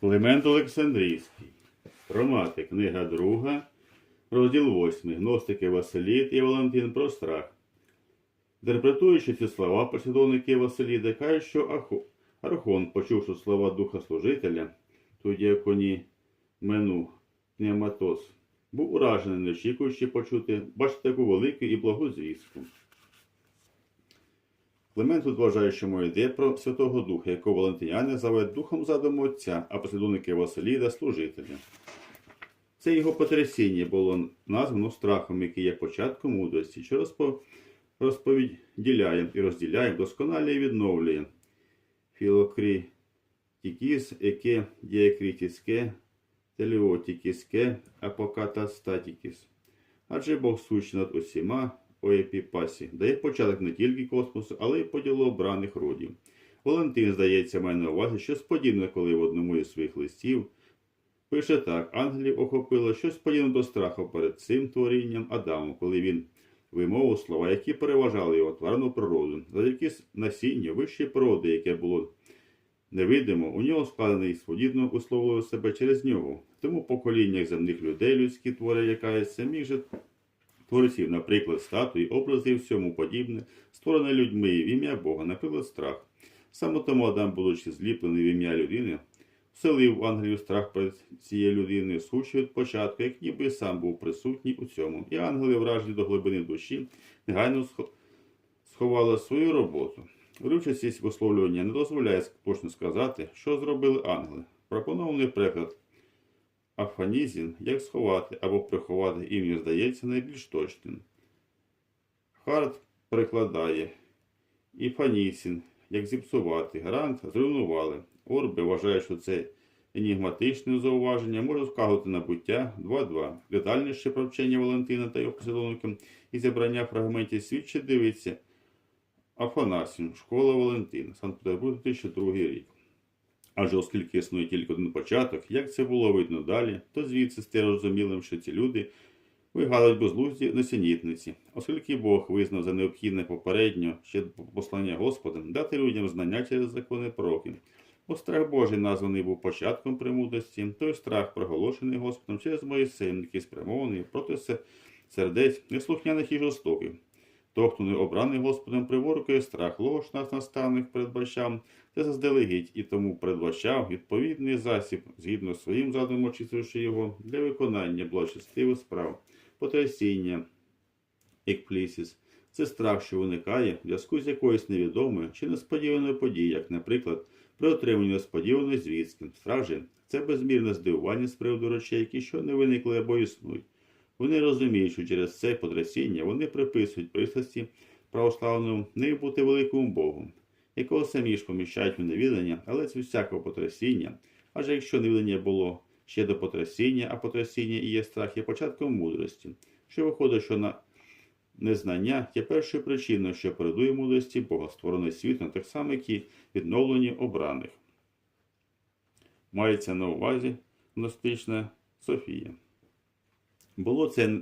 Климент Олександрійський. Ромати. Книга 2, розділ 8. Гностики Василіт і Валентин про страх. Інтерпретуючи ці слова, послідовники Василіда кажуть, що Архон, почувши слова Духа Служителя, тоді як коні мену Пневматос, був уражений, не очікуючи почути, бачити таку велику і благу звістку. Климент тут вважає, що мова йде про Святого Духа, якого валентиняни називають Духом задуму Отця, а послідовники Василіда служителя. Це його потрясіння було названо страхом, який є початком мудрості, що розпо- розповіділяє і розділяє, досконалює і відновлює. Філокритікіс, яке дієкритське, телеотікіске, апокатастатікіс. Адже Бог сущий над усіма у епіпасі, дає початок не тільки космосу, але й поділу обраних родів. Валентин, здається, має на увазі щось подібне, коли в одному із своїх листів пише так: ангелів охопило щось подібне до страху перед цим творінням Адаму, коли він вимовив слова, які переважали його тварну природу, завдяки насінню вищої природи, яке було невидимо, у нього складений свобідно висловлював себе через нього. Тому поколіннях земних людей людські твори, яка є самих же творців, наприклад, статуї, образи і всьому подібне, створене людьми в ім'я Бога, наприклад, страх. Саме тому Адам, будучи зліплений в ім'я людини, вселив в ангелів страх перед цією людиною, схучий від початку, як ніби сам був присутній у цьому. І ангели, вражені до глибини душі, негайно сховали свою роботу. Ручасть висловлювання не дозволяє точно сказати, що зробили ангели. Пропонований приклад Афанізін, як сховати або приховати ім'я, здається найбільш точним. Харт перекладає і Фанісін, як зіпсувати, Грант зруйнували. Орби вважає, що це енігматичне зауваження може вказувати на буття 2.2. Детальніше про вчення Валентина та його послідовників і зібрання фрагментів свідчить дивиться Афанасін, школа Валентина, Санкт-Петербург, 2002 рік. Адже оскільки існує тільки один початок, як це було видно далі, то звідси стає розумілим, що ці люди вигадують безглузді несенітниці, оскільки Бог визнав за необхідне попередньо ще послання Господа дати людям знання через закони пророків. Бо страх Божий названий був початком премудрості, той страх, проголошений Господом через Моїсеєм, який спрямований проти сердець неслухняних і жорстоких. То, хто не обраний Господом, приворкує страх, лож нас наставних передбачав, це заздалегідь і тому передбачав відповідний засіб, згідно з своїм задумом, очистивши його для виконання благочестивих справ, потрясіння, екплісіс. Це страх, що виникає в зв'язку з якоюсь невідомою чи несподіваною подією, як, наприклад, при отриманні несподіваної звістки. Страх же – це безмірне здивування з приводу речей, які що не виникли або існують. Вони розуміють, що через це потрясіння вони приписують пристрасті православному не бути великому Богу, якого самі ж поміщають в невідання, але це всякого потрясіння. Адже якщо невідання було ще до потрясіння, а потрясіння і є страх, є початком мудрості, що виходить, що на незнання є першою причиною, що передує мудрості Бога, створений світом, так само, як і відновлені обраних. Мається на увазі гностична Софія. Було це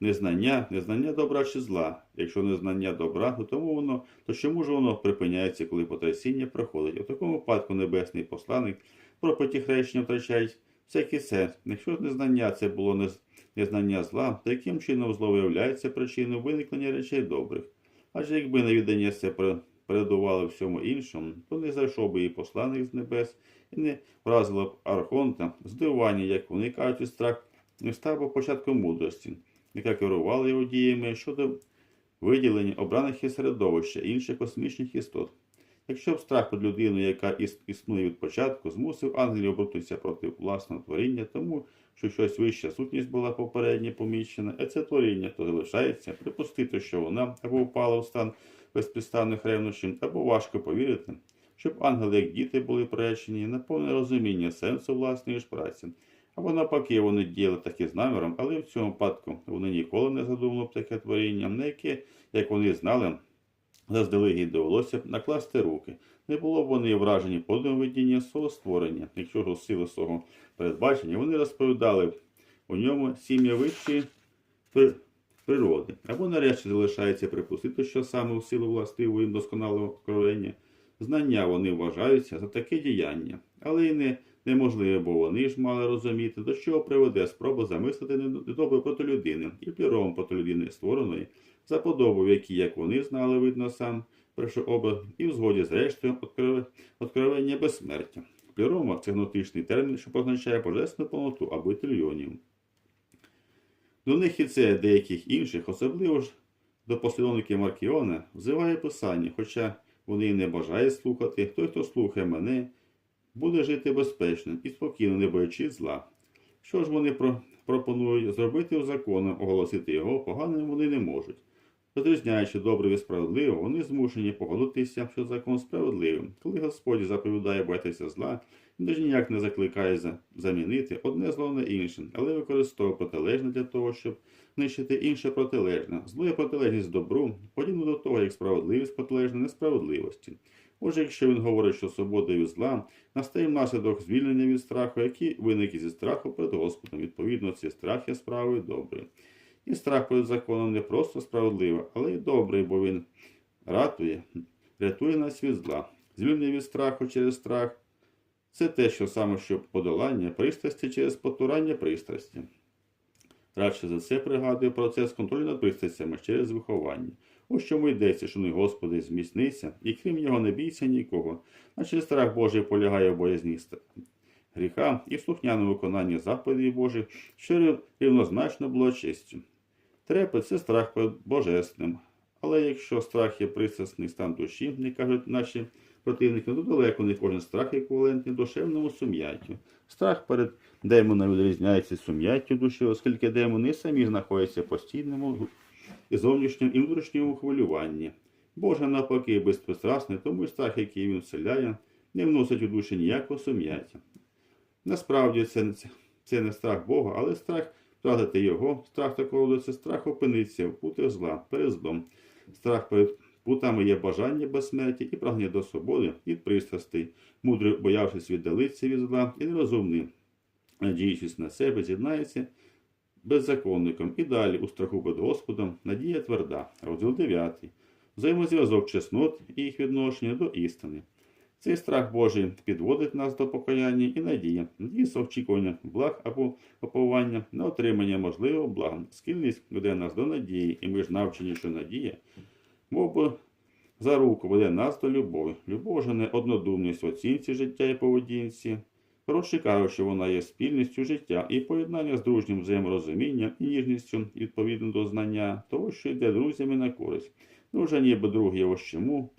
незнання, незнання добра чи зла. Якщо незнання добра, то тому воно, то чому ж воно припиняється, коли потрясіння проходить? У такому випадку небесний посланник про потіхрещення втрачає всякий сенс. Якщо незнання це було незнання зла, то яким чином зло виявляється причиною виникнення речей добрих? Адже якби навідання це пер- передувало всьому іншому, то не зайшов би і посланник з небес, і не вразило б архонта, здивування, як виникають і страх, не став би початком мудрості, яка керувала його діями щодо виділення обраних із середовища інших космічних істот. Якщо б страх перед людиною, яка існує від початку, змусив ангелів обертатися проти власного творіння, тому що щось вища сутність була попередньо помічена, а це творіння, то залишається припустити, що вона або впала в стан безпідставних ревнощів, або важко повірити, щоб ангели, як діти, були приречені на повне розуміння сенсу власної ж праці. Або навпаки, вони діяли таки з наміром, але в цьому випадку вони ніколи не задумали б таке творіння, на яке, як вони знали, заздалегідь довелося б накласти руки. Не було б вони вражені подивом видіння свого створення, якщо ж у силу свого передбачення вони розповідали у ньому сім'я вищої природи. Або нарешті залишається припустити, що саме у силу властивого їм досконалого откровення знання вони вважаються за таке діяння, але й не неможливе, бо вони ж мали розуміти, до чого приведе спроба замислити недобре проти людини і пліром проти людини створеної, за подобою, які, як вони знали, видно сам образ, і в згоді з рештою откровення безсмертя. Плірома це гнотичний термін, що позначає божественну повноту або трильйонів. До них і це деяких інших, особливо ж до послідовників Маркіона, взиває писання, хоча вони не бажають слухати, той, хто слухає мене, буде жити безпечно і спокійно, не боячись зла. Що ж вони про- пропонують зробити законом, оголосити його, поганим вони не можуть. Розрізняючи добре від справедливого, вони змушені погодитися, що закон справедливий. Коли Господь заповідає боятися зла, він ніяк не закликає за- замінити одне зло на інше, але використовує протилежне для того, щоб нищити інше протилежне. Зло є протилежність добру, подібно до того, як справедливість протилежна несправедливості. Отже, якщо він говорить, що свобода від зла настає внаслідок звільнення від страху, який виник зі страху перед Господом. Відповідно, цей страх є справою доброю. І страх перед законом не просто справедливий, але й добрий, бо він ратує, рятує нас від зла. Звільнення від страху через страх це те, що саме що подолання пристрасті через потурання пристрасті. Радше за все пригадує процес контролю над пристрастями через виховання. Ось чому йдеться, що не Господи зміцнися, і крім нього не бійся нікого, наче страх Божий полягає в боязні гріха і в слухняному виконанні заповідей Божих, що рівнозначно було честю. Трепет це страх перед божественним. Але якщо страх є пристрасний стан душі, не кажуть наші противники, то далеко не кожен страх еквівалентний душевному сум'яттю. Страх перед демоном відрізняється сум'яттю душі, оскільки демони самі знаходяться в постійному і зовнішньому і внутрішньому хвилюванні. Боже навпаки безпристрасний, тому і страх, який він вселяє, не вносить у душі ніякого сум'яття. Насправді це, це не страх Бога, але страх втратити його, страх такого це страх опинитися в путах зла, перед злом. Страх перед путами є бажання безсмерті і прагнення до свободи від пристрастей, мудро боявшись віддалитися від зла і нерозумний, надіючись на себе, з'єднається беззаконником. І далі у страху перед Господом надія тверда. Розділ 9. Взаємозв'язок чеснот і їх відношення до істини. Цей страх Божий підводить нас до покаяння і надія з очікування благ або оповання на отримання можливого блага. Скільність веде нас до надії, і ми ж навчені, що надія, мов би, за руку веде нас до любові. Любов же не однодумність в оцінці життя і поведінці. Коротше кажучи, вона є спільністю життя і поєднання з дружнім взаєморозумінням і ніжністю відповідно до знання того, що йде друзями на користь. Дружа ніби друг є ось чому.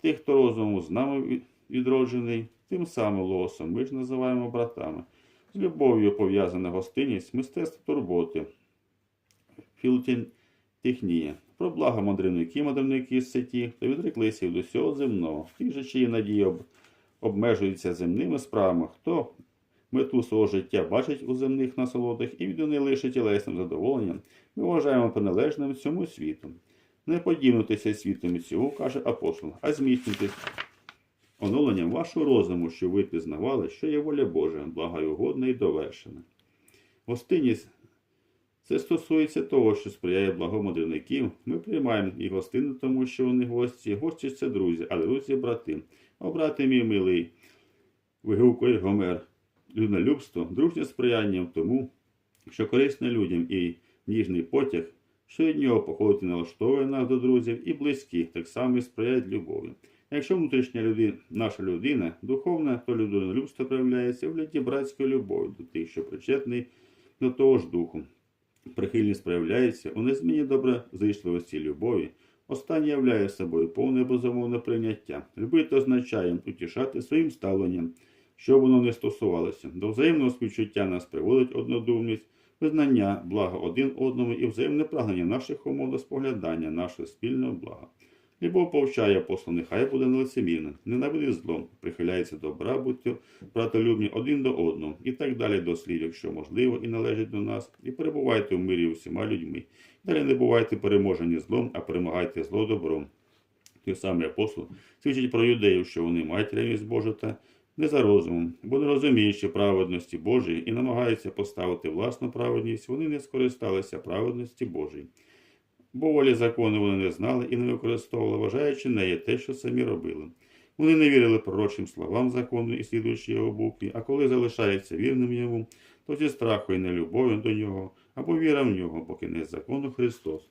Тих, хто розуму з нами відроджений, тим самим лосом ми ж називаємо братами. З любов'ю пов'язана гостинність, мистецтво турботи, філотехнія. Про благо мандрівники, мандрівники з ті, хто відреклися від усього земного, ті же, чиї надії об, обмежуються земними справами, хто мету свого життя бачить у земних насолодах і відданий лише тілесним задоволенням, ми вважаємо приналежним цьому світу. Не подібнутися світом і цього, каже апостол, а зміцнюйтесь оновленням вашого розуму, що ви пізнавали, що є воля Божа, угодна і довершена. Гостинність це стосується того, що сприяє благо мандрівників. Ми приймаємо і гостини, тому що вони гості. Гості це друзі, але друзі брати. О, брате мій милий, вигукує Гомер. Люднолюбство, дружнє сприяння тому, що корисне людям і ніжний потяг, що від нього походить налаштовує нас до друзів і близьких, так само і сприяють любові. Якщо внутрішня людина, наша людина духовна, то людинолюбство проявляється в гляді братської любові до тих, що причетний до того ж духу. Прихильність проявляється у незмінні доброзичливості любові. Останнє являє собою повне безумовне прийняття. Любити означає утішати своїм ставленням, що воно не стосувалося. До взаємного співчуття нас приводить однодумність, визнання блага один одному і взаємне прагнення наших умов до споглядання нашого спільного блага. Любов повчає апостол, нехай буде нелицемірна, ненавидить злом, прихиляється до добра, будьте братолюбні один до одного, і так далі до слів, якщо можливо і належить до нас, і перебувайте в мирі усіма людьми. Далі не бувайте переможені злом, а перемагайте зло добром. Той самий апостол свідчить про юдеїв, що вони мають ревність Божу та не за розумом, бо не розуміючи праведності Божої і намагаються поставити власну праведність, вони не скористалися праведності Божої. Бо волі закону вони не знали і не використовували, вважаючи неї те, що самі робили. Вони не вірили пророчим словам закону і слідуючи його букві, а коли залишаються вірним йому, то зі страху і нелюбов'ю до нього, або віра в нього, поки не закону Христос.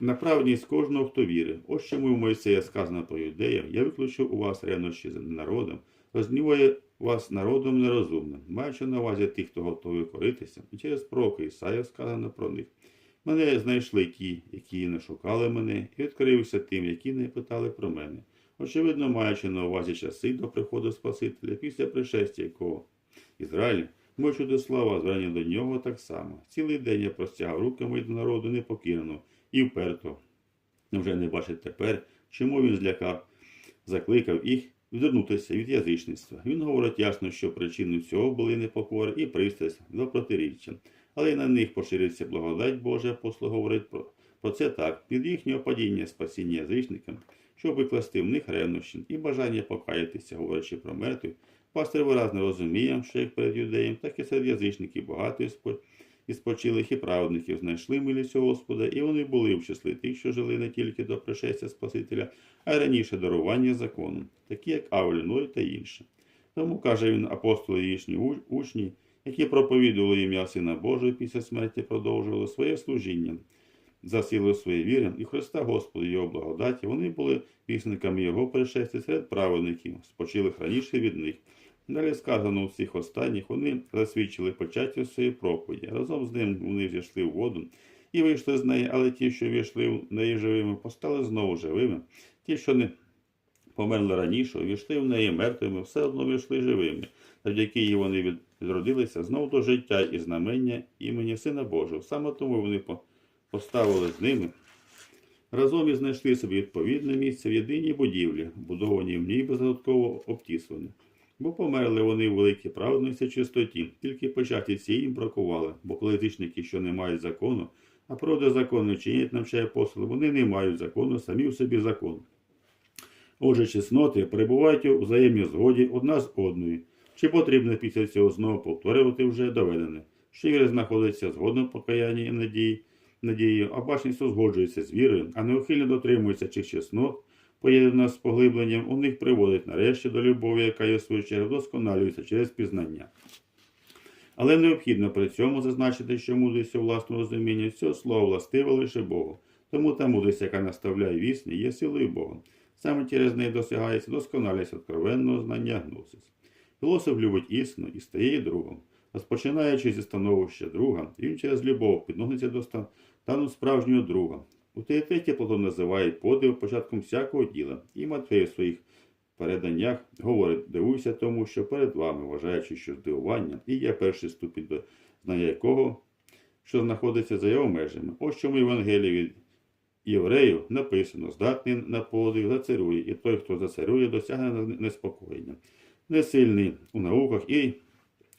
На праведність кожного, хто вірить. Ось чому в Мойсея сказано про юдеїв, я виключу у вас ревнощі за народом, розніває вас народом нерозумним, маючи на увазі тих, хто готовий коритися, і через пророка Ісая сказано про них. Мене знайшли ті, які не шукали мене, і відкрився тим, які не питали про мене. Очевидно, маючи на увазі часи до приходу Спасителя, після пришестя якого Ізраїль, моє чудо слава, звернення до нього так само. Цілий день я простягав руки мої до народу непокірно і вперто. Вже не бачить тепер, чому він злякав, закликав їх відвернутися від язичництва. Він говорить ясно, що причиною цього були непокори і пристрасть до протиріччя. Але й на них пошириться благодать Божа, апостол говорить про, про це так, від їхнього падіння спасіння язичникам, щоб викласти в них ревнощі і бажання покаятися, говорячи про мертвих, пастир виразно розуміє, що як перед юдеєм, так і серед язичників багато із спочилих і праведників знайшли милість Господа, і вони були в числі тих, що жили не тільки до пришестя Спасителя, а й раніше дарування закону, такі як Авель, Ной та інші. Тому каже він апостоли і їхні учні, які проповідували ім'я Сина Божого після смерті, продовжували своє служіння за силою своєї віри і Христа Господа Його благодаті, вони були вісниками Його пришестя серед праведників, спочилих раніше від них. Далі сказано у всіх останніх, вони засвідчили почаття своєї проповіді. Разом з ним вони зійшли в воду і вийшли з неї, але ті, що війшли в неї живими, постали знову живими. Ті, що не померли раніше, увійшли в неї мертвими, все одно війшли живими. Завдяки їй вони від- відродилися знову до життя і знамення імені Сина Божого. Саме тому вони поставили з ними. Разом і знайшли собі відповідне місце в єдиній будівлі, будованій в ній бездодатково обтісувані. Бо померли вони в великій праведності чистоті, тільки початі цієї їм бракувало, бо коли язичники, що не мають закону, а проти закону чинять навчає апостоли, вони не мають закону, самі в собі закон. Отже, чесноти перебувають у взаємній згоді одна з одною. Чи потрібно після цього знову повторювати вже доведене? Що віра знаходиться згодно покаянні і надії, надією, а бачність згоджується з вірою, а неухильно дотримується чих чеснот, поєднана з поглибленням, у них приводить нарешті до любові, яка є в свою чергу вдосконалюється через пізнання. Але необхідно при цьому зазначити, що мудрість у власному розумінні цього слова властива лише Богу. Тому та мудрість, яка наставляє вісні, є силою Бога. Саме через неї досягається досконалість откровенного знання гносис. Філософ любить істину і стає її другом. Розпочинаючи зі становища друга, він через любов підноситься до стану справжнього друга. У теєтеті Платон називає подив початком всякого діла, і Матвей в своїх переданнях говорить, дивуйся тому, що перед вами, вважаючи, що здивування, і є перший ступінь до знання якого, що знаходиться за його межами. Ось чому Євангелії від євреїв написано, здатний на подив зацарує, і той, хто зацарює, досягне неспокоєння. Не сильний у науках і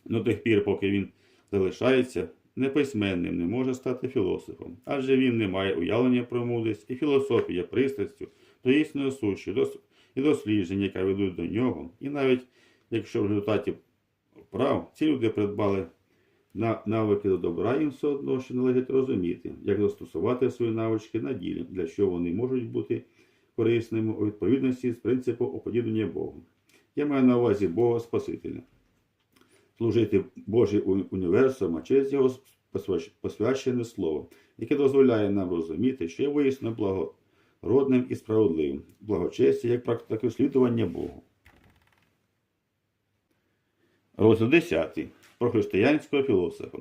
до тих пір, поки він залишається неписьменним, не може стати філософом, адже він не має уявлення про мудрість, і філософія пристрастю до істинної сущі, і досліджень, яка ведуть до нього. І навіть якщо в результаті прав ці люди придбали на навики до добра, їм все одно ще належить розуміти, як застосувати свої навички на ділі, для чого вони можуть бути корисними у відповідності з принципу оподібнення Богу. Я маю на увазі Бога Спасителя. Служити Божий у- через його посвящ- посвячене слово, яке дозволяє нам розуміти, що є воїсно благородним і справедливим, благочестя як практика слідування Богу. Розділ 10. Про християнського філософа.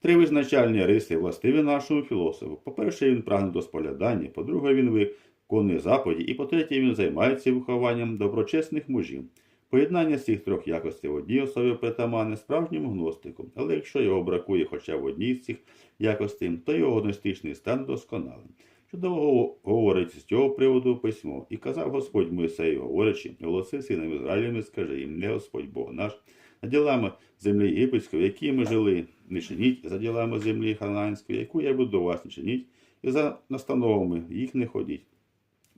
Три визначальні риси властиві нашому філософу. По-перше, він прагне до споглядання, по-друге, він виконує заповіді, і по-третє, він займається вихованням доброчесних мужів. Поєднання цих трьох якостей в одній особі притаманне справжньому гностику, але якщо його бракує хоча б одній з цих якостей, то його гностичний стан досконалий. Чудово говорить з цього приводу письмо. І казав Господь Моїсею, говорячи, голоси синам Ізраїлем, скажи їм, не Господь Бог наш, за ділами землі єгипетської, в якій ми жили, не чиніть, за ділами землі ханаанської, яку я буду вас не чиніть, і за настановами їх не ходіть.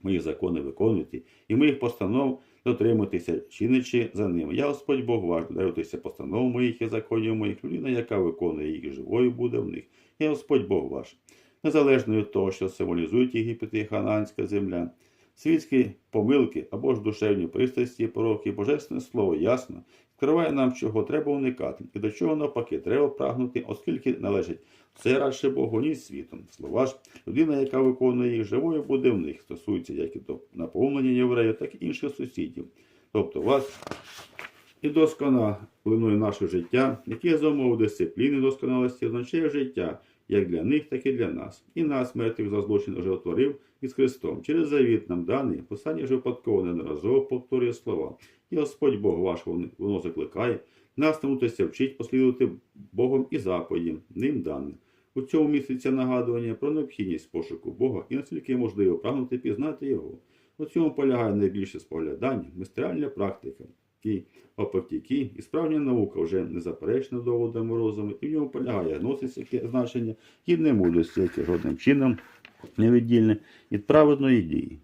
Мої закони виконуйте, і моїх постанов дотримуйтеся, чинячи за ними. Я Господь Бог ваш, дотримуйтеся постанов моїх і законів моїх, людина, яка виконує їх живою, буде в них. Я Господь Бог ваш. Незалежно від того, що символізують Єгипет і хананська земля, світські помилки або ж душевні пристрасті, пороки, божественне слово ясно відкриває нам, чого треба уникати, і до чого навпаки треба прагнути, оскільки належить все радше Богу, ніж світом. Слова ж, людина, яка виконує їх живою, буде в них, стосується як і до наповнення євреїв, так і інших сусідів. Тобто вас і досконалиною наше життя, яке за умови дисципліни досконалості означає життя, як для них, так і для нас. І нас, мертвих за злочин, уже утворив із Христом. Через завіт нам даний, послання вже випадково неодноразово повторює слова. І Господь Бог ваш воно закликає, нас намутися вчить послідувати Богом і заповідям, ним даним. У цьому міститься нагадування про необхідність пошуку Бога і наскільки можливо прагнути пізнати Його. У цьому полягає найбільше споглядання, мистеріальна практика, ті оповтіки і справжня наука вже незаперечно доводами розуму, і в ньому полягає гносицьке значення гідне мудрості, яке жодним чином невіддільне від праведної дії.